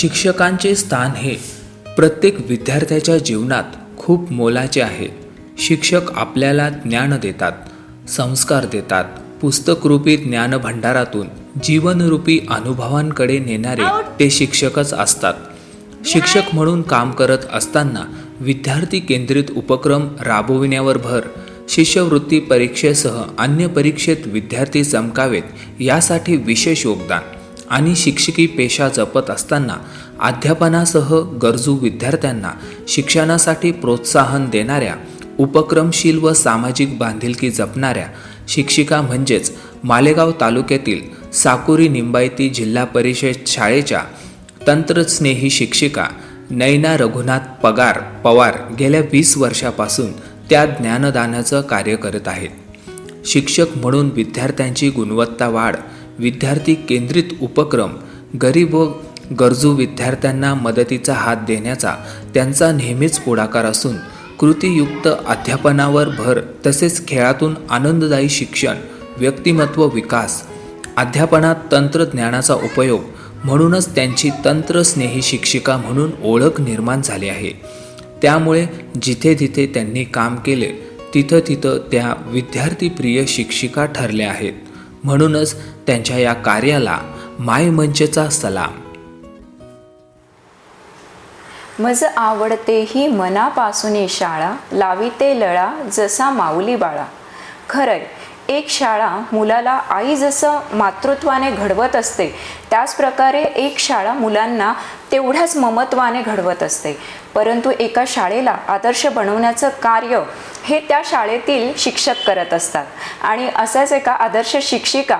शिक्षकांचे स्थान हे प्रत्येक विद्यार्थ्याच्या जीवनात खूप मोलाचे आहे. शिक्षक आपल्याला ज्ञान देतात संस्कार देतात. पुस्तकरूपी ज्ञानभंडारातून जीवनरूपी अनुभवांकडे नेणारे ते शिक्षकच असतात. शिक्षक म्हणून काम करत असताना विद्यार्थी केंद्रित उपक्रम राबविण्यावर भर शिष्यवृत्ती परीक्षेसह अन्य परीक्षेत विद्यार्थी चमकावेत यासाठी विशेष योगदान. आणि शिक्षकी पेशा जपत असताना अध्यापनासह गरजू विद्यार्थ्यांना शिक्षणासाठी प्रोत्साहन देणाऱ्या उपक्रमशील व सामाजिक बांधिलकी जपणाऱ्या शिक्षिका म्हणजेच मालेगाव तालुक्यातील साकुरी निंबायती जिल्हा परिषद शाळेच्या तंत्रस्नेही शिक्षिका नैना रघुनाथ पगार पवार गेल्या वीस वर्षापासून त्या ज्ञानदानाचं कार्य करत आहेत. शिक्षक म्हणून विद्यार्थ्यांची गुणवत्ता वाढ विद्यार्थी केंद्रित उपक्रम गरीब व गरजू विद्यार्थ्यांना मदतीचा हात देण्याचा त्यांचा नेहमीच पुढाकार असून कृतीयुक्त अध्यापनावर भर तसेच खेळातून आनंददायी शिक्षण व्यक्तिमत्व विकास अध्यापनात तंत्रज्ञानाचा उपयोग म्हणूनच त्यांची तंत्रस्नेही शिक्षिका म्हणून ओळख निर्माण झाली आहे. त्यामुळे जिथे जिथे त्यांनी काम केले तिथं तिथं त्या विद्यार्थीप्रिय शिक्षिका ठरल्या आहेत. म्हणूनच त्यांच्या या कार्याला माय मंचचा सलाम. मज आवडते ही मनापासून शाळा लाविते लळा जसा माऊली बाळा. खरंय एक शाळा मुलाला आई जसं मातृत्वाने घडवत असते त्याच प्रकारे एक शाळा मुलांना तेवढ्याच ममत्वाने घडवत असते. परंतु एका शाळेला आदर्श बनवण्याचं कार्य हे त्या शाळेतील शिक्षक करत असतात. आणि असाच एका आदर्श शिक्षिका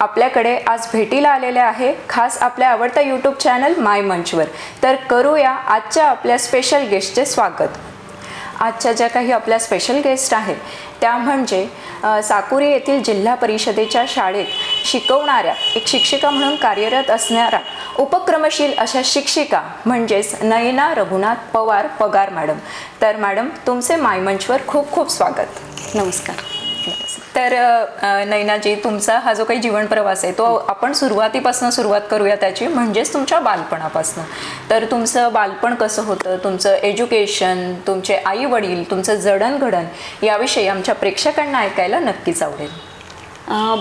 आपल्याकडे आज भेटीला आलेल्या आहे खास आपल्या आवडत्या यूट्यूब चॅनल माय मंचवर. तर करूया आजच्या आपल्या स्पेशल गेस्टचे स्वागत. आजच्या ज्या काही आपल्या स्पेशल गेस्ट आहेत त्या म्हणजे साकुरी येथील जिल्हा परिषदेच्या शाळेत शिकवणाऱ्या एक शिक्षिका म्हणून कार्यरत असणाऱ्या उपक्रमशील अशा शिक्षिका म्हणजेच नयना रघुनाथ पवार पगार मॅडम. तर मॅडम तुमचे मायमंचवर खूप खूप स्वागत. नमस्कार. तर नैनाजी तुमचा हा जो काही जीवन प्रवास आहे तो आपण सुरुवातीपासून सुरुवात करूया त्याची म्हणजेच तुमच्या बालपणापासून. तर तुमचं बालपण कसं होतं? तुमचं एज्युकेशन तुमचे आई वडील तुमचं जडणघडण याविषयी आमच्या प्रेक्षकांना ऐकायला नक्कीच आवडेल.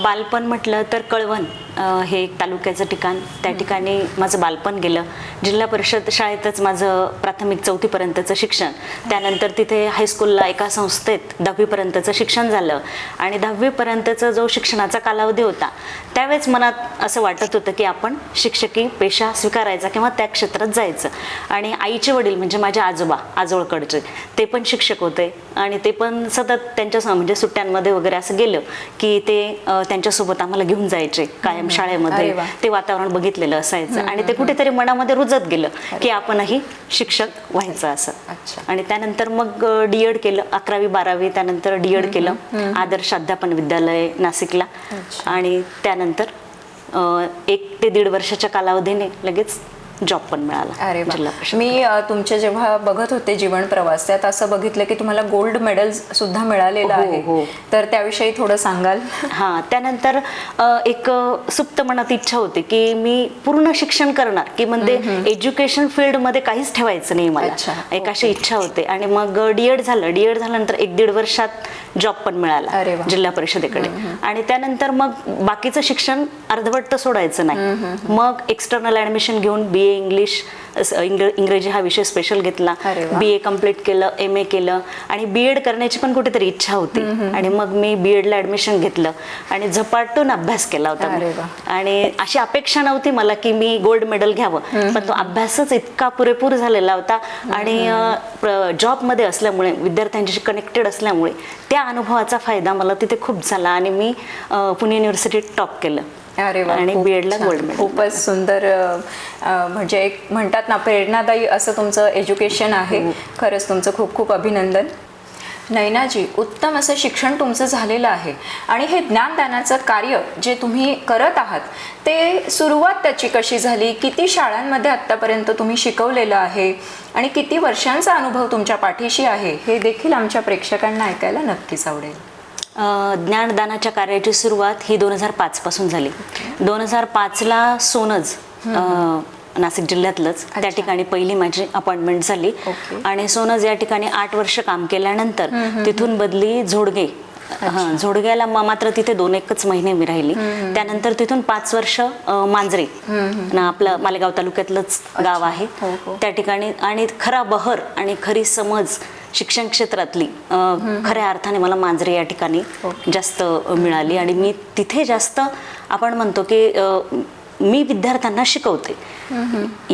बालपण म्हटलं तर कळवण. हे एक तालुक्याचं ठिकाण. त्या ठिकाणी माझं बालपण गेलं. जिल्हा परिषद शाळेतच माझं प्राथमिक चौथीपर्यंतचं शिक्षण. त्यानंतर तिथे हायस्कूलला एका संस्थेत दहावीपर्यंतचं शिक्षण झालं. आणि दहावीपर्यंतचा जो शिक्षणाचा कालावधी होता त्यावेळेस मनात असं वाटत होतं की आपण शिक्षकी पेशा स्वीकारायचा किंवा त्या क्षेत्रात जायचं. आणि आईचे वडील म्हणजे माझे आजोबा आजोळकडचे ते पण शिक्षक होते. आणि ते पण सतत त्यांच्या म्हणजे सुट्ट्यांमध्ये वगैरे असं गेलं की ते त्यांच्यासोबत आम्हाला घेऊन जायचे कायम. अरे शाळेमध्ये. ते वातावरण बघितलेलं असायचं. आणि ते कुठेतरी मनामध्ये रुजत गेलं की आपणही शिक्षक व्हायचं असं. आणि त्यानंतर मग डी एड केलं अकरावी बारावी त्यानंतर डी एड केलं आदर्श अध्यापन विद्यालय नाशिकला. आणि त्यानंतर एक ते दीड वर्षाच्या कालावधीने लगेच जॉब पण मिळाला. अरे वा. जिल्हा परिषद. मी अ, तुमचे जेव्हा बघत होते जीवन प्रवास त्यात असं बघितलं की तुम्हाला गोल्ड मेडल सुद्धा मिळालेलं हो, आहे. हो. तर त्याविषयी थोडं सांगाल? हा त्यानंतर अ, एक अ, सुप्त मनात इच्छा होती की मी पूर्ण शिक्षण करणार की म्हणजे एज्युकेशन फील्डमध्ये काहीच ठेवायचं नाही अच्छा, मला एक अशी इच्छा होती. आणि मग डीएड झालं. डीएड झाल्यानंतर एक दीड वर्षात जॉब पण मिळाला. जिल्हा परिषदेकडे. आणि त्यानंतर मग बाकीचं शिक्षण अर्धवट तर सोडायचं नाही. मग एक्सटर्नल ऍडमिशन घेऊन बी ए इंग्लिश इंग्र- इंग्रजी हा विषय स्पेशल घेतला. बी ए कंप्लीट केलं एम ए केलं आणि बी एड करण्याची पण कुठेतरी इच्छा होती. आणि मग मी बी एडला ऍडमिशन घेतलं आणि झपाटून अभ्यास केला होता. आणि अशी अपेक्षा नव्हती मला की मी गोल्ड मेडल घ्यावं. पण तो अभ्यासच इतका पुरेपूर झालेला होता. आणि जॉबमध्ये असल्यामुळे विद्यार्थ्यांच्याशी कनेक्टेड असल्यामुळे त्या अनुभवाचा फायदा मला तिथे खूप झाला आणि मी पुणे युनिव्हर्सिटीत टॉप केलं. अरे आणि बीएडला. गोल्ड मेडल खूपच सुंदर म्हणजे एक म्हणतात ना प्रेरणादायी असं तुमचं एज्युकेशन आहे. हो. खरंच तुमचं खूप खूप अभिनंदन. नैनाजी उत्तम असं शिक्षण तुमचं झालेलं आहे. आणि हे ज्ञानदानाचं कार्य जे तुम्ही करत आहात ते सुरुवात त्याची कशी झाली? किती शाळांमध्ये आत्तापर्यंत तुम्ही शिकवलेलं आहे? आणि किती वर्षांचा अनुभव तुमच्या पाठीशी आहे? हे देखील आमच्या प्रेक्षकांना ऐकायला नक्कीच आवडेल. ज्ञानदानाच्या कार्याची सुरुवात ही दोन हजार पाच पासून झाली. दोन हजार पाचला सोनज नाशिक जिल्ह्यातलंच. त्या. ठिकाणी पहिली माझी अपॉइंटमेंट झाली. आणि सोनज या ठिकाणी आठ वर्ष काम केल्यानंतर तिथून बदली झोडगे. हा झोडग्याला मात्र तिथे दोन एकच महिने मी राहिली. त्यानंतर तिथून पाच वर्ष मांजरे ना आपलं मालेगाव तालुक्यातलंच गाव आहे. हो, हो. त्या ठिकाणी आणि खरा बहर आणि खरी समज शिक्षण क्षेत्रातली खऱ्या अर्थाने मला मांजरे या ठिकाणी जास्त अ, मिळाली आणि मी तिथे जास्त आपण म्हणतो की मी विद्यार्थ्यांना शिकवते.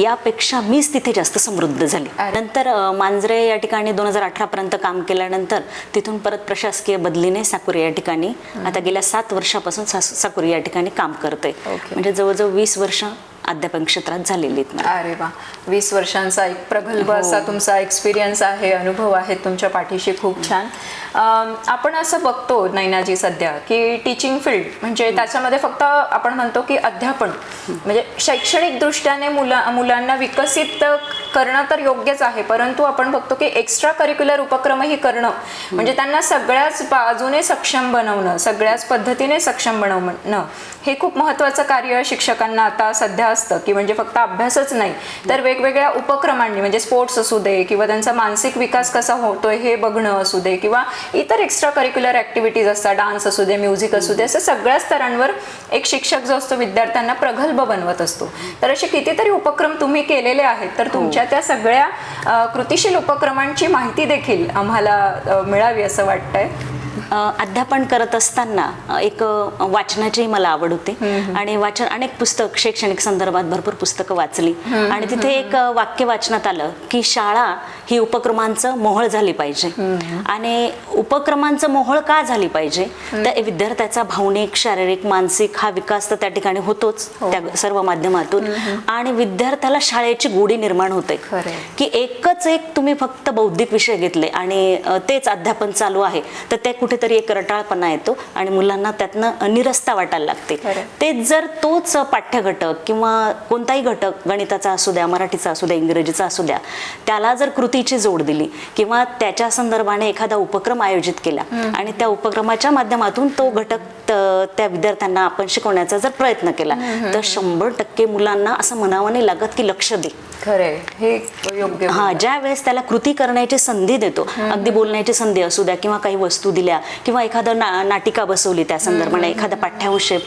यापेक्षा मीच तिथे जास्त समृद्ध झाली. नंतर मांजरे या ठिकाणी दोन हजार अठरा पर्यंत काम केल्यानंतर तिथून परत प्रशासकीय बदलीने साकुरी या ठिकाणी आता गेल्या सात वर्षापासून साकुरी या ठिकाणी काम करते. म्हणजे जवळजवळ वीस वर्ष अध्यापन क्षेत्रात झालेली आहेत मला. अरे वा. वीस वर्षांचा एक प्रगल्भ हो. असा तुमचा एक्सपिरियन्स आहे अनुभव आहे तुमच्या पाठीशी खूप छान. अम, आपण असं बघतो नैनाजी सध्या की टीचिंग फील्ड म्हणजे त्याच्यामध्ये फक्त आपण म्हणतो की अध्यापन. म्हणजे शैक्षणिक दृष्ट्याने मुला मुलांना विकसित करणं तर योग्यच आहे परंतु आपण बघतो की एक्स्ट्रा करिक्युलर उपक्रमही करणं म्हणजे त्यांना सगळ्याच बाजूने सक्षम बनवणं सगळ्याच पद्धतीने सक्षम बनवणं हे खूप महत्त्वाचं कार्य शिक्षकांना आता सध्या असतं की म्हणजे फक्त अभ्यासच नाही तर वेगवेगळ्या उपक्रमांनी म्हणजे स्पोर्ट्स असू दे किंवा त्यांचा मानसिक विकास कसा होतोय हे बघणं असू दे किंवा इतर एक्स्ट्रा करिक्युलर ॲक्टिव्हिटीज असतात डान्स असू दे म्युझिक असू दे असं सगळ्या स्तरांवर एक शिक्षक जो असतो विद्यार्थ्यांना प्रगल्भ बनवत असतो. तर असे कितीतरी उपक्रम तुम्ही केलेले आहेत तर तुमच्या त्या सगळ्या कृतिशील उपक्रमांची माहिती देखील आम्हाला मिळावी असं वाटतंय. अध्यापन करत असताना एक वाचनाचीही मला आवड होती. आणि वाचन अनेक पुस्तक शैक्षणिक संदर्भात भरपूर पुस्तकं वाचली. आणि तिथे एक वाक्य वाचनात आलं की शाळा ही उपक्रमांचं मोहळ झाली पाहिजे. आणि उपक्रमांचं मोहळ का झाली पाहिजे? तर विद्यार्थ्याचा भावनिक शारीरिक मानसिक हा विकास तर त्या ठिकाणी होतोच त्या सर्व माध्यमातून. आणि विद्यार्थ्याला शाळेची गोडी निर्माण होते. की एकच एक तुम्ही फक्त बौद्धिक विषय घेतले आणि तेच अध्यापन चालू आहे तर ते कुठेतरी एक रटाळपणा येतो आणि मुलांना त्यातनं निरस्ता वाटायला लागते. तेच जर तोच पाठ्य घटक किंवा कोणताही घटक गणिताचा असू द्या मराठीचा असू द्या इंग्रजीचा असू द्या त्याला जर कृतीची जोड दिली किंवा त्याच्या संदर्भाने एखादा उपक्रम आयोजित केला. आणि त्या उपक्रमाच्या माध्यमातून तो घटक त्या विद्यार्थ्यांना आपण शिकवण्याचा जर प्रयत्न केला तर शंभर टक्के मुलांना असं म्हणावं नाही लागत की लक्ष दे. खरंय. हे योग्य हा ज्या वेळेस त्याला कृती करण्याची संधी देतो अगदी बोलण्याची संधी असू द्या किंवा काही वस्तू दिल्या किंवा एखादं ना नाटिका बसवली त्या संदर्भाने एखादा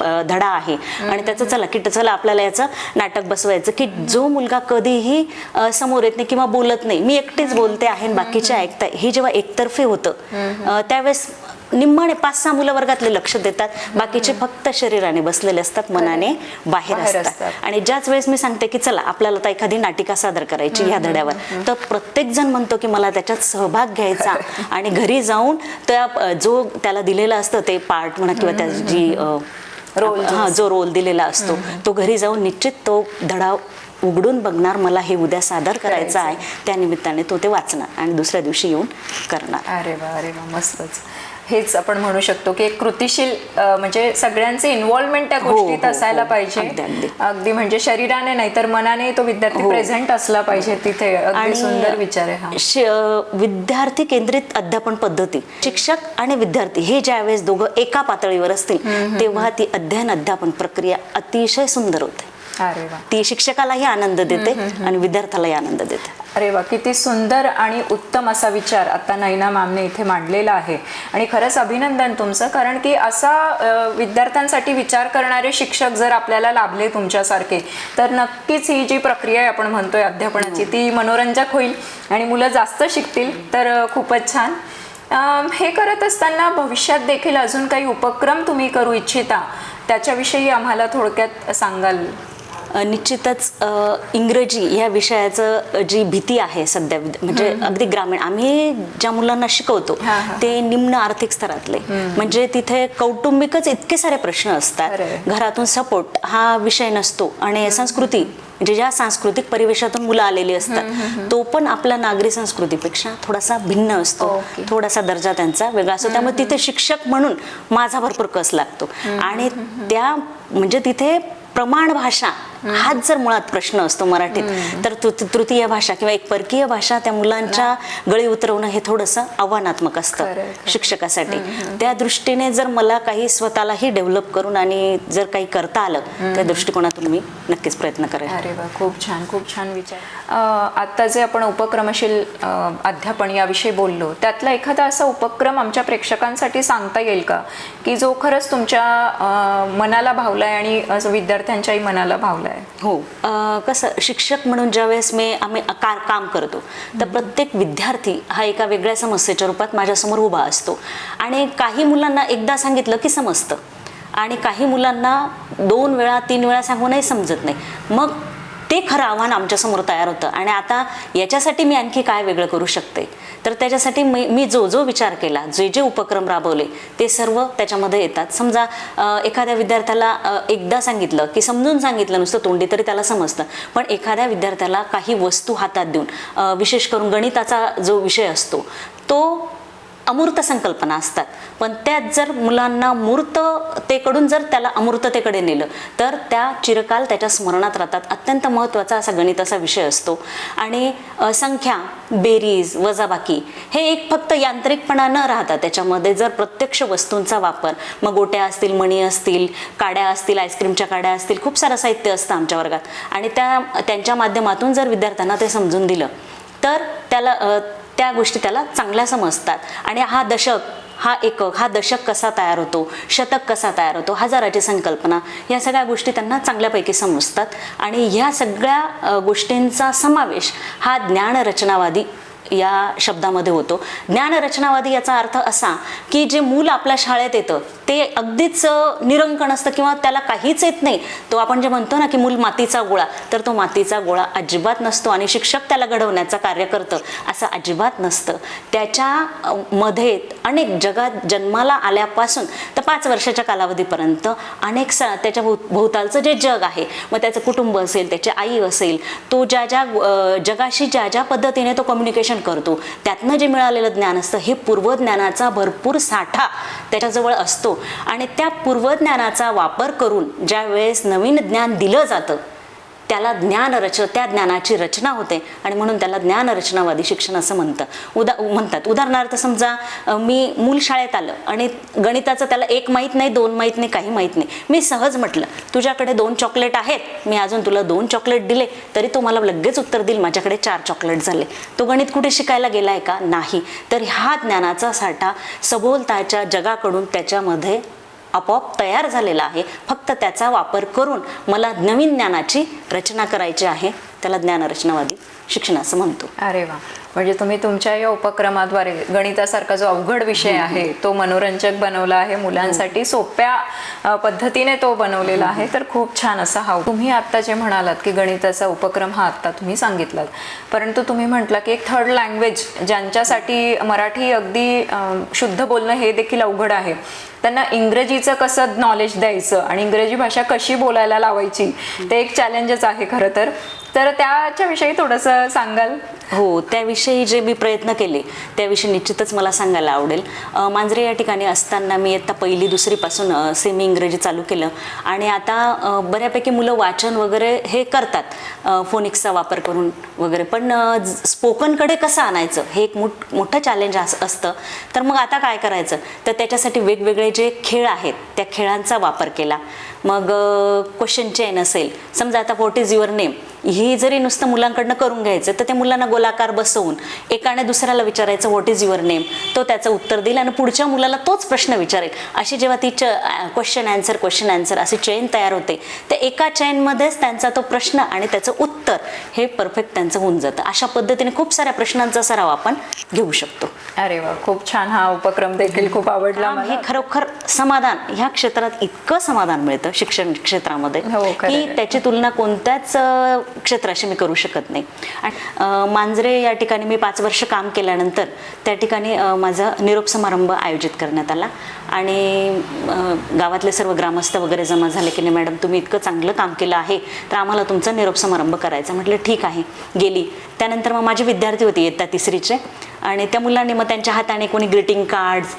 अ, धडा आहे आणि त्याचं चला की चला आपल्याला याचं नाटक बसवायचं की जो मुलगा कधीही समोर येत नाही किंवा बोलत नाही. मी एकटीच बोलते आहे बाकीचे ऐकताय हे जेव्हा एकतर्फे होतं त्यावेळेस निम्माने पाच सहा मुलं वर्गातले लक्ष देतात. बाकीचे फक्त शरीराने बसलेले असतात मनाने बाहेर असतात. आणि ज्याच वेळेस मी सांगते की चला आपल्याला आता एखादी नाटिका सादर करायची ह्या धड्यावर. तर प्रत्येक जण म्हणतो की मला त्याच्यात सहभाग घ्यायचा आणि घरी जाऊन त्या जो त्याला दिलेलं असतं ते पार्ट म्हणा किंवा त्याची रोल हा जो रोल दिलेला असतो तो घरी जाऊन निश्चित तो धडा उघडून बघणार मला हे उद्या सादर करायचं आहे त्या निमित्ताने तो ते वाचणार आणि दुसऱ्या दिवशी येऊन करणार. अरे वा अरे वा मस्तच. हेच आपण म्हणू शकतो की एक कृतिशील म्हणजे सगळ्यांचे इन्व्हॉल्वमेंट त्या हो, गोष्टीत हो, असायला हो. पाहिजे. अगदी, म्हणजे शरीराने नाही तर मनाने तो विद्यार्थी. प्रेझेंट असला पाहिजे तिथे. अगदी सुंदर विचार आहे विद्यार्थी केंद्रित अध्यापन पद्धती शिक्षक आणि विद्यार्थी हे ज्यावेळेस दोघं एका पातळीवर असतील तेव्हा ती अध्ययन अध्यापन प्रक्रिया अतिशय सुंदर होते. अरे वा. ती शिक्षकालाही आनंद देते आणि विद्यार्थ्यालाही आनंद देते. अरे वा किती सुंदर आणि उत्तम असा विचार आता नैना मॅमने इथे मांडलेला आहे. आणि खरंच अभिनंदन तुमचं कारण की असा विद्यार्थ्यांसाठी विचार करणारे शिक्षक जर आपल्याला लाभले तुमच्यासारखे तर नक्कीच ही जी प्रक्रिया आहे आपण म्हणतोय अध्यापनाची ती मनोरंजक होईल आणि मुलं जास्त शिकतील तर खूपच छान. हे करत असताना भविष्यात देखील अजून काही उपक्रम तुम्ही करू इच्छिता त्याच्याविषयी आम्हाला थोडक्यात सांगाल? निश्चितच इंग्रजी या विषयाचं जी भीती आहे सध्या म्हणजे अगदी ग्रामीण आम्ही ज्या मुलांना शिकवतो. ते निम्न आर्थिक स्तरातले. म्हणजे तिथे कौटुंबिकच इतके सारे प्रश्न असतात. घरातून सपोर्ट हा विषय नसतो. आणि संस्कृती म्हणजे ज्या सांस्कृतिक परिवेशातून मुलं आलेली असतात तो पण आपल्या नागरी संस्कृतीपेक्षा थोडासा भिन्न असतो. थोडासा दर्जा त्यांचा वेगळा असतो. त्यामुळे तिथे शिक्षक म्हणून माझा भरपूर कस लागतो. आणि त्या म्हणजे तिथे प्रमाण भाषा हाच जर मुळात प्रश्न असतो मराठीत तर तृ- तृतीय भाषा किंवा एक परकीय भाषा त्या मुलांच्या गळी उतरवणं हे थोडंसं आव्हानात्मक असतं. शिक्षकासाठी. त्या दृष्टीने जर मला काही स्वतःलाही डेव्हलप करून आणि जर काही करता आलं त्या दृष्टिकोनातून मी नक्कीच प्रयत्न करेन. अरे वा खूप छान खूप छान विचार. अं, आत्ता जे आपण उपक्रमशील अध्यापन याविषयी बोललो त्यातला एखादा असा उपक्रम आमच्या प्रेक्षकांसाठी सांगता येईल का? की जो खरंच तुमच्या मनाला भावलाय आणि विद्यार्थ्यांच्याही मनाला भावलाय? हो. अं, कसं शिक्षक म्हणून ज्यावेळेस मी आम्ही कार काम करतो तर प्रत्येक विद्यार्थी हा एका वेगळ्या समस्येच्या रूपात माझ्यासमोर उभा असतो. आणि काही मुलांना एकदा सांगितलं की समजतं. आणि काही मुलांना दोन वेळा तीन वेळा सांगूनही समजत नाही. मग ते खरं आव्हान आमच्यासमोर तयार होतं. आणि आता याच्यासाठी मी आणखी काय वेगळं करू शकते? तर त्याच्यासाठी मी मी जो जो विचार केला जे जे उपक्रम राबवले ते सर्व त्याच्यामध्ये येतात. समजा एखाद्या विद्यार्थ्याला एकदा सांगितलं की समजून सांगितलं नुसतं तोंडी तरी त्याला समजतं. पण एखाद्या विद्यार्थ्याला काही वस्तू हातात देऊन विशेष करून गणिताचा जो विषय असतो तो अमूर्त संकल्पना असतात. पण त्यात जर मुलांना मूर्ततेकडून जर त्याला अमूर्ततेकडे नेलं तर त्या चिरकाल त्याच्या स्मरणात राहतात. अत्यंत महत्त्वाचा असा गणिताचा विषय असतो. आणि संख्या बेरीज वजाबाकी हे एक फक्त यांत्रिकपणा न राहता त्याच्यामध्ये जर प्रत्यक्ष वस्तूंचा वापर मग गोट्या असतील मणी असतील काड्या असतील आईस्क्रीमच्या काड्या असतील खूप सारं साहित्य असतं आमच्या वर्गात. आणि त्या त्यांच्या माध्यमातून जर विद्यार्थ्यांना ते समजून दिलं तर त्याला त्या गोष्टी त्याला चांगल्या समजतात. आणि हा दशक हा एकक हा दशक कसा तयार होतो शतक कसा तयार होतो हजाराची संकल्पना या सगळ्या गोष्टी त्यांना चांगल्यापैकी समजतात. आणि ह्या सगळ्या गोष्टींचा समावेश हा ज्ञानरचनावादी या शब्दामध्ये होतो. ज्ञानरचनावादी याचा अर्थ असा की जे मूल आपल्या शाळेत येतं ते अगदीच निरंकण असतं किंवा त्याला काहीच येत नाही. तो आपण जे म्हणतो ना की मूल मातीचा गोळा तर तो मातीचा गोळा अजिबात नसतो आणि शिक्षक त्याला घडवण्याचं कार्य करतं असं अजिबात नसतं. त्याच्या मध्ये अनेक जगात जन्माला आल्यापासून तर पाच वर्षाच्या कालावधीपर्यंत अनेक स त्याच्या भोव भोवतालचं जे जग आहे मग त्याचं कुटुंब असेल त्याची आई असेल तो ज्या ज्या जगाशी ज्या ज्या पद्धतीने तो कम्युनिकेशन करतो. त्यातनं जे मिळालेलं ज्ञान असतं हे पूर्वज्ञानाचा भरपूर साठा त्याच्याजवळ असतो. आणि त्या पूर्वज्ञानाचा वापर करून ज्या वेळेस नवीन ज्ञान दिलं जातं त्याला ज्ञान रच त्या ज्ञानाची रचना होते. आणि म्हणून त्याला ज्ञानरचनावादी शिक्षण असं म्हणतं. उदा म्हणतात. उदाहरणार्थ समजा मी मूल शाळेत आलं आणि गणिताचं त्याला एक माहीत नाही दोन माहीत नाही काही माहीत नाही. मी सहज म्हटलं तुझ्याकडे दोन चॉकलेट आहेत. मी अजून तुला दोन चॉकलेट दिले तरी तो मला लगेच उत्तर देईल माझ्याकडे चार चॉकलेट झाले. तो गणित कुठे शिकायला गेला आहे का? नाही. तर हा ज्ञानाचा साठा सभोवताच्या जगाकडून त्याच्यामध्ये आपोआप तयार झालेला आहे. फक्त त्याचा वापर करून मला नवीन ज्ञानाची रचना करायची आहे. त्याला ज्ञानरचनावादी शिक्षण असं म्हणतो. अरे वा. म्हणजे तुम्ही तुमच्या या उपक्रमाद्वारे गणितासारखा जो अवघड विषय आहे तो मनोरंजक बनवला आहे मुलांसाठी सोप्या अ, पद्धतीने तो बनवलेला आहे तर खूप छान असा हा तुम्ही आत्ता जे म्हणालात की गणिताचा उपक्रम हा आत्ता तुम्ही सांगितलात परंतु तुम्ही म्हटला की एक थर्ड लँग्वेज ज्यांच्यासाठी मराठी अगदी शुद्ध बोलणं हे देखील अवघड आहे. त्यांना इंग्रजीचं कसं नॉलेज द्यायचं आणि इंग्रजी भाषा कशी बोलायला लावायची ते एक चॅलेंजच आहे खरं तर. तर त्याच्याविषयी थोडंसं सांगाल? हो त्याविषयी जे मी प्रयत्न केले त्याविषयी निश्चितच मला सांगायला आवडेल. मांजरे या ठिकाणी असताना मी इयत्ता पहिली दुसरीपासून सेमी इंग्रजी चालू केलं. आणि आता बऱ्यापैकी मुलं वाचन वगैरे हे करतात फोनिक्सचा वापर करून वगैरे. पण स्पोकनकडे कसं आणायचं? हे एक मोठ मोठं चॅलेंज अस असतं. तर मग आता काय करायचं? तर त्याच्यासाठी वेगवेगळे जे खेळ आहेत त्या खेळांचा वापर केला. मग क्वेश्चन चेन असेल. समजा आता व्हॉट इज युअर नेम ही जरी नुसतं मुलांकडनं करून घ्यायचं तर त्या मुलांना गोलाकार बसवून एकाने दुसऱ्याला विचारायचं व्हॉट इज युअर नेम तो त्याचं उत्तर देईल आणि पुढच्या मुलाला तोच प्रश्न विचारेल. अशी जेव्हा ती क्वेश्चन अँसर क्वेश्चन अँसर अशी चेन तयार होते तर एका चेनमध्येच त्यांचा तो प्रश्न आणि त्याचं उत्तर हे परफेक्ट त्यांचं होऊन जातं. अशा पद्धतीने खूप साऱ्या प्रश्नांचा सराव आपण घेऊ शकतो. अरे वा खूप छान हा उपक्रम देखील खूप आवडला हे खरोखर समाधान ह्या क्षेत्रात इतकं समाधान मिळतं. शिक्षण क्षेत्रामध्ये हो, की. त्याची तुलना कोणत्याच क्षेत्राशी मी करू शकत नाही. आणि मांजरे या ठिकाणी मी पाच वर्ष काम केल्यानंतर त्या ठिकाणी माझा निरोप समारंभ आयोजित करण्यात आला. आणि गावातले सर्व ग्रामस्थ वगैरे जमा झाले की नाही मॅडम तुम्ही इतकं चांगलं काम केलं आहे तर आम्हाला तुमचा निरोप समारंभ करायचा. म्हटलं ठीक आहे. गेली. त्यानंतर मग माझे विद्यार्थी होते इयत्ता तिसरीचे. आणि त्या मुलांनी मग त्यांच्या हाताने कोणी ग्रीटिंग कार्ड्स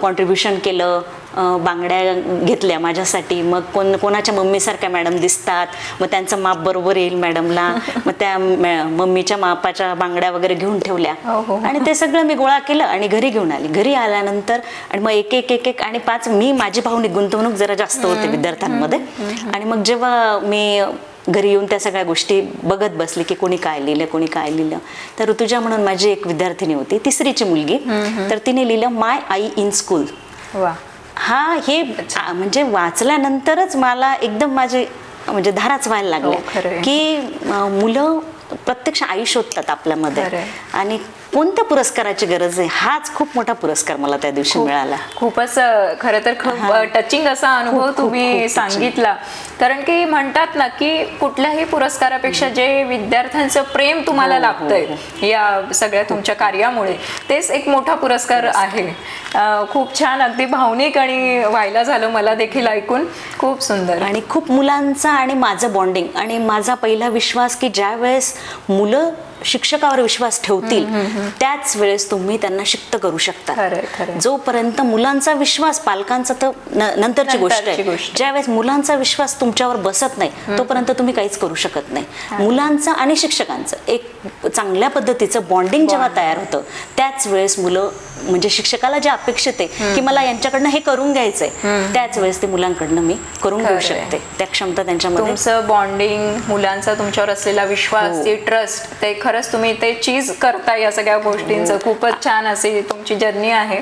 कॉन्ट्रीब्युशन केलं. बांगड्या घेतल्या माझ्यासाठी. मग कोण कोणाच्या मम्मीसारख्या मॅडम दिसतात मग त्यांचं माप बरोबर येईल मॅडमला. मग त्या मम्मीच्या मापाच्या बांगड्या वगैरे घेऊन ठेवल्या. हो, हो. आणि ते सगळं मी गोळा केलं आणि घरी घेऊन आली. घरी आल्यानंतर आणि मग एक एक एक एक आणि पाच मी माझी भावनिक गुंतवणूक जरा जास्त होते विद्यार्थ्यांमध्ये. आणि मग जेव्हा मी घरी येऊन त्या सगळ्या गोष्टी बघत बसली की कोणी काय लिहिलं कोणी काय लिहिलं तर ऋतुजा म्हणून माझी एक विद्यार्थिनी होती तिसरीची मुलगी. तर तिने लिहिलं माय आई इन स्कूल. वा. हा हे म्हणजे वाचल्यानंतरच मला एकदम माझे म्हणजे धाराच व्हायला हो, लागले. की मुलं प्रत्यक्ष आई शोधतात आपल्यामध्ये. आणि कोणत्या पुरस्काराची गरज आहे? हाच खूप मोठा पुरस्कार मला त्या दिवशी मिळाला. खूपच खरं तर खूप टचिंग असा अनुभव तुम्ही. सांगितला. कारण की म्हणतात ना की कुठल्याही पुरस्कारापेक्षा जे विद्यार्थ्यांचं प्रेम तुम्हाला हो, हो, लाभतंय या सगळ्या तुमच्या कार्यामुळे तेच एक मोठा पुरस्कार आहे. खूप छान अगदी भावनिक आणि व्हायला झालं मला देखील ऐकून. खूप सुंदर. आणि खूप मुलांचा आणि माझं बॉन्डिंग आणि माझा पहिला विश्वास की ज्या वेळेस मुलं शिक्षकावर विश्वास ठेवतील त्याच वेळेस तुम्ही त्यांना शिक्त करू शकता. जोपर्यंत मुलांचा विश्वास पालकांचा तर नंतरची गोष्ट आहे. ज्यावेळेस मुलांचा विश्वास तुमच्यावर बसत नाही तोपर्यंत तुम्ही काहीच करू शकत नाही. मुलांचं आणि शिक्षकांचं एक चांगल्या पद्धतीचं बॉन्डिंग जेव्हा तयार होतं त्याच वेळेस मुलं म्हणजे शिक्षकाला जे अपेक्षित आहे की मला यांच्याकडनं हे करून घ्यायचंय त्याच वेळेस ते मुलांकडनं मी करून घेऊ. शकते. त्या क्षमता त्यांच्यामध्ये. तुमचं बॉन्डिंग मुलांचा तुमच्यावर असलेला विश्वास हो. ते ट्रस्ट ते खरंच तुम्ही ते चीज करता या सगळ्या गोष्टींचं. खूपच छान अशी तुमची जर्नी आहे.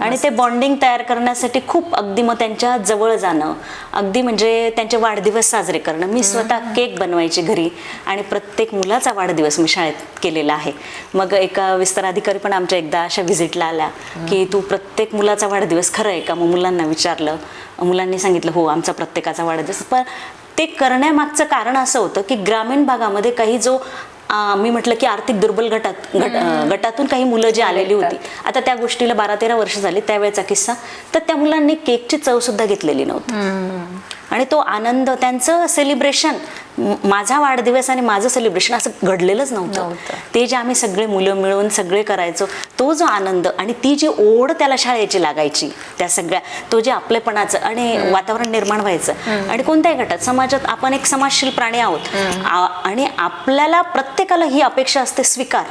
आणि ते बॉन्डिंग तयार करण्यासाठी खूप अगदी मग त्यांच्या जवळ जाणं. अगदी म्हणजे त्यांचे वाढदिवस साजरे करणं. मी स्वतः केक बनवायची घरी आणि प्रत्येक मुलाचा वाढदिवस मी शाळेत केलेला आहे. मग एका विस्तार अधिकारी पण आमच्या एकदा अशा व्हिजिटला आल्या की तू प्रत्येक मुलाचा वाढदिवस खरं आहे का? मग मुलांना विचारलं. मुलांनी सांगितलं हो आमचा प्रत्येकाचा वाढदिवस. पण ते करण्यामागचं कारण असं होतं की ग्रामीण भागामध्ये काही जो मी म्हटलं की आर्थिक दुर्बल गटात गट गटातून काही मुलं जी आलेली होती. आता त्या गोष्टीला बारा तेरा वर्ष झाली त्यावेळेचा किस्सा. तर त्या मुलांनी केकची चव सुद्धा घेतलेली नव्हती. आणि तो आनंद त्यांचं सेलिब्रेशन माझा वाढदिवस आणि माझं सेलिब्रेशन असं घडलेलंच नव्हतं. ते जे आम्ही सगळे मुलं मिळून सगळे करायचो तो जो आनंद आणि ती जी ओढ त्याला शाळेची लागायची त्या सगळ्या तो जे आपलेपणाचं आणि वातावरण निर्माण व्हायचं आणि कोणत्याही गटात समाजात आपण एक समाजशील प्राणी आहोत. आणि आपल्याला प्रत्येकाला ही अपेक्षा असते स्वीकार.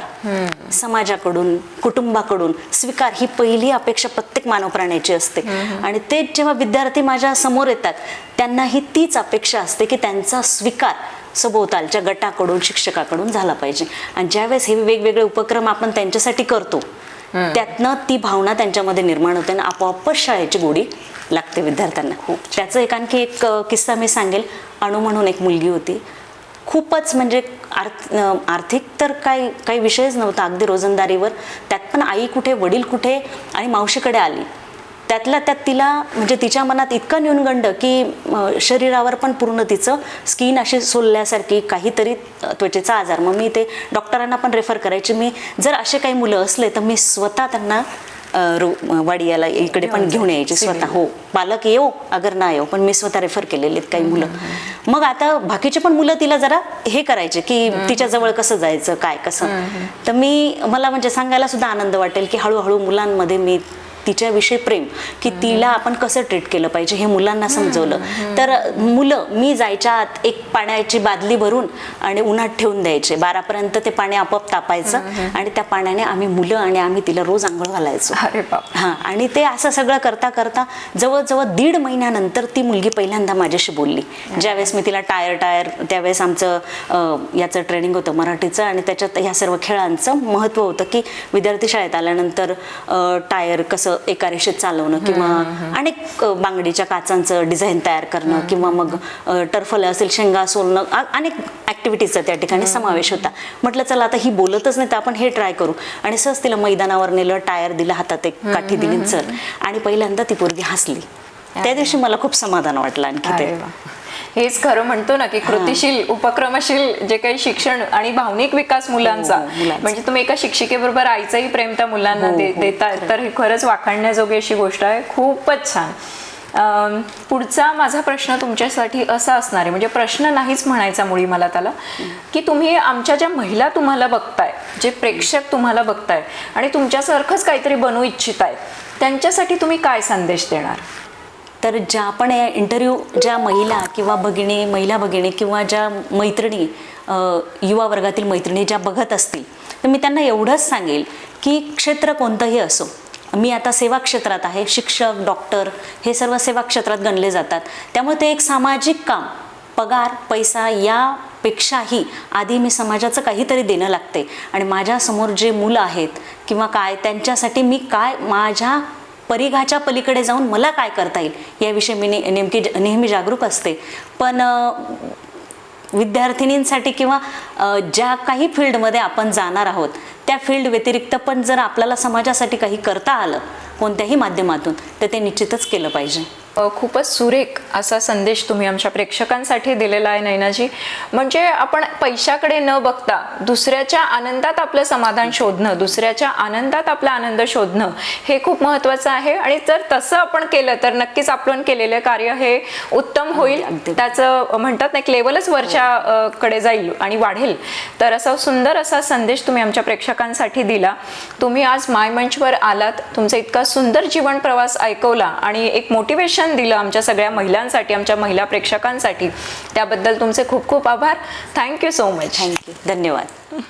समाजाकडून कुटुंबाकडून स्वीकार ही पहिली अपेक्षा प्रत्येक मानव प्राण्याची असते. आणि ते जेव्हा विद्यार्थी माझ्यासमोर येतात त्यांनाही तीच अपेक्षा असते की त्यांचा स्वीकार सभोवतालच्या गटाकडून शिक्षकाकडून झाला पाहिजे. आणि ज्यावेळेस हे वेगवेगळे उपक्रम आपण त्यांच्यासाठी करतो त्यातनं ती भावना त्यांच्यामध्ये निर्माण होते आणि आपोआपच शाळेची गोडी लागते विद्यार्थ्यांना. खूप त्याचं एक आणखी एक किस्सा मी सांगेल. अणू म्हणून एक मुलगी होती. खूपच म्हणजे आर्थ आर्थिक तर काही काही विषयच नव्हता. अगदी रोजंदारीवर. त्यात पण आई कुठे वडील कुठे आणि मावशीकडे आली. त्यातल्या त्यात तिला म्हणजे तिच्या मनात इतकं न्यूनगंड की शरीरावर पण पूर्ण तिचं स्किन अशी सोलल्यासारखी काहीतरी त्वचेचा आजार. मग मी ते डॉक्टरांना पण रेफर करायची. मी जर असे काही मुलं असले तर मी स्वतः त्यांना वाडियाला इकडे पण घेऊन यायचे स्वतः. हो पालक येऊ अगर ना येऊ पण मी स्वतः रेफर केलेले आहेत काही मुलं. मग आता बाकीचे पण मुलं तिला जरा हे करायचे की तिच्या जवळ कसं जायचं काय कसं? तर मी मला म्हणजे सांगायला सुद्धा आनंद वाटेल की हळूहळू मुलांमध्ये मी तिच्याविषयी प्रेम की तिला आपण कसं ट्रीट केलं पाहिजे हे मुलांना समजवलं. तर मुलं मी जायच्या आत एक पाण्याची बादली भरून आणि उन्हात ठेवून द्यायचे. बारापर्यंत ते पाणी आपोआप तापायचं आणि त्या पाण्याने आम्ही मुलं आणि आम्ही तिला रोज आंघोळ घालायचो. हा आणि ते असं सगळं करता करता जवळजवळ दीड महिन्यानंतर ती मुलगी पहिल्यांदा माझ्याशी बोलली. ज्यावेळेस मी तिला टायर टायर त्यावेळेस आमचं याचं ट्रेनिंग होतं मराठीचं आणि त्याच्यात ह्या सर्व खेळांचं महत्त्व होतं की विद्यार्थी शाळेत आल्यानंतर टायर कसं एका रेषेत चालवणं किंवा अनेक बांगडीच्या काचांचं डिझाईन तयार करणं किंवा मग टर्फल असेल शेंगा सोलणं अनेक ॲक्टिव्हिटीजचा त्या ठिकाणी समावेश होता. म्हटलं चला आता ही बोलतच नाही तर आपण हे ट्राय करू. आणि सहज तिला मैदानावर नेलं टायर दिला हातात एक काठी दिली चल. आणि पहिल्यांदा ती पोरगी हसली. त्या दिवशी मला खूप समाधान वाटलं आणखी ते. हेच खरं म्हणतो ना की कृतिशील उपक्रमशील जे काही शिक्षण आणि भावनिक विकास मुलांचा हो, मुलांचा. म्हणजे तुम्ही एका शिक्षिकेबरोबर आईचंही प्रेम त्या मुलांना हो, दे- हो, देता तर ही खरंच वाखाणण्याजोगी अशी गोष्ट आहे. खूपच छान. पुढचा माझा प्रश्न तुमच्यासाठी असा असणार आहे म्हणजे प्रश्न नाहीच म्हणायचा मुळी मला त्याला की तुम्ही आमच्या ज्या महिला तुम्हाला बघताय जे प्रेक्षक तुम्हाला बघताय आणि तुमच्यासारखंच काहीतरी बनवू इच्छित आहेत त्यांच्यासाठी तुम्ही काय संदेश देणार? तर ज्या आपण या इंटरव्ह्यू ज्या महिला किंवा भगिनी महिला भगिनी किंवा ज्या मैत्रिणी युवा वर्गातील मैत्रिणी ज्या बघत असतील तर मी त्यांना एवढंच सांगेल की क्षेत्र कोणतंही असो मी आता सेवा क्षेत्रात आहे शिक्षक डॉक्टर हे सर्व सेवा क्षेत्रात गणले जातात. त्यामुळे ते एक सामाजिक काम पगार पैसा यापेक्षाही आधी मी समाजाचं काहीतरी देणं लागते. आणि माझ्यासमोर जे मुलं आहेत किंवा काय त्यांच्यासाठी मी काय माझ्या परिघाच्या पलीकडे जाऊन मला काय करता येईल? याविषयी मी ने नेमकी नेहमी जागरूक असते. पण विद्यार्थिनींसाठी किंवा ज्या काही फील्डमध्ये आपण जाणार आहोत त्या फील्ड व्यतिरिक्त पण जर आपल्याला समाजासाठी काही करता आलं कोणत्याही माध्यमातून तर ते निश्चितच केलं पाहिजे. खूपच सुरेख असा संदेश तुम्ही आमच्या प्रेक्षकांसाठी दिलेला आहे नैनाजी. म्हणजे आपण पैशाकडे न बघता दुसऱ्याच्या आनंदात आपलं समाधान शोधणं दुसऱ्याच्या आनंदात आपला आनंद शोधणं हे खूप महत्त्वाचं आहे. आणि जर तसं आपण केलं तर नक्कीच आपण केलेलं कार्य हे उत्तम होईल. त्याचं म्हणतात ना एक लेवलच वरच्या कडे जाईल आणि वाढेल. तर असा सुंदर असा संदेश तुम्ही आमच्या प्रेक्षकांसाठी दिला. तुम्ही आज माय मंचवर आलात. तुमचा इतका सुंदर जीवन प्रवास ऐकवला आणि एक मोटिवेशन दिलं आमच्या सगळ्या महिलांसाठी आमच्या महिला प्रेक्षकांसाठी. त्याबद्दल तुमचे खूप खूप आभार. थँक्यू सो मच थँक्यू धन्यवाद.